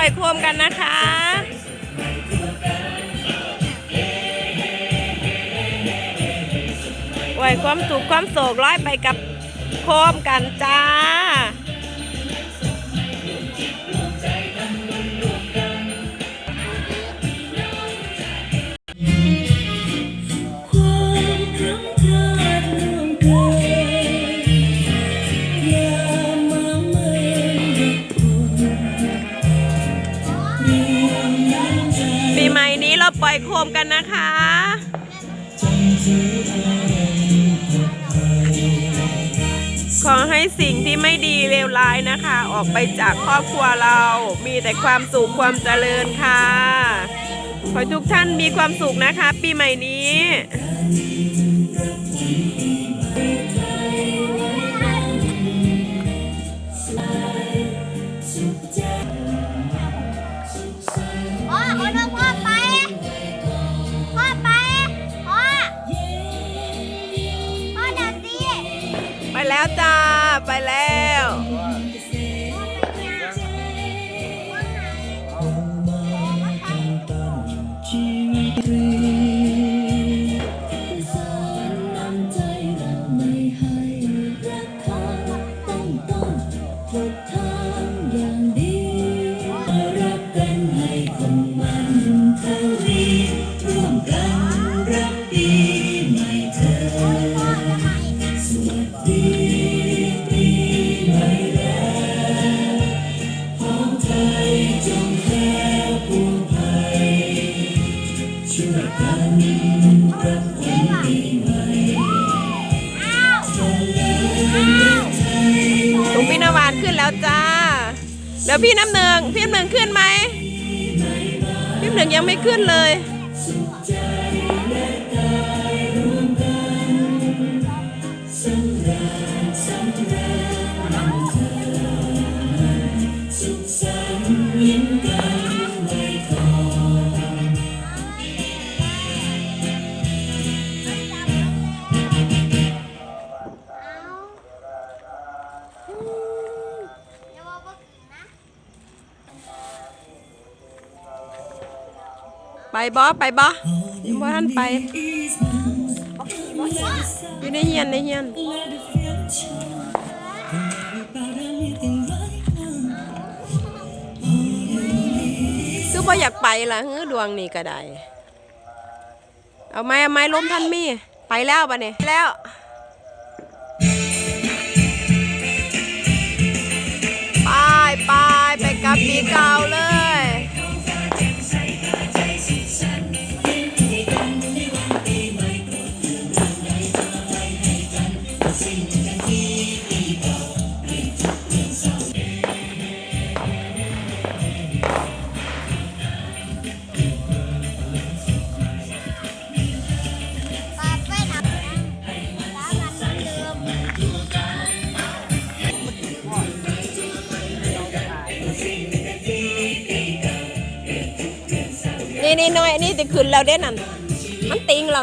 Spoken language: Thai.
อยโคมกันนะคะปล่อยความสุขความโศกร้อยไปกับโคมกันจ้า ปล่อยโคมกันนะคะขอให้สิ่งที่ไม่ดีเลวร้ายนะคะ ออกไปจากครอบครัวเรา มีแต่ความสุขความเจริญค่ะ ขอให้ทุกท่านมีความสุขนะคะ ปีใหม่นี้ แล้วจ้า ไปแล้วชีวิต แล้วจ้า เดี๋ยวพี่น้ำหนึ่งพี่น้ำหนึ่งขึ้นไหมพี่น้ำหนึ่งยังไม่ขึ้นเลย ไปบอไปบอยังบ่ทันไปอยู่ในเฮียนในเฮียนคือบ่อยากไปล่ะเฮ้อดวงนี่ก็ได้ เอาไม้เอาไม้ล้มท่านมีไปแล้วปะเนี่ยแล้วไปไปไปกับปีเก่า นี่นี่น้อยอันนี้จะขึ้นแล้วเด้นั่น มันติงเรา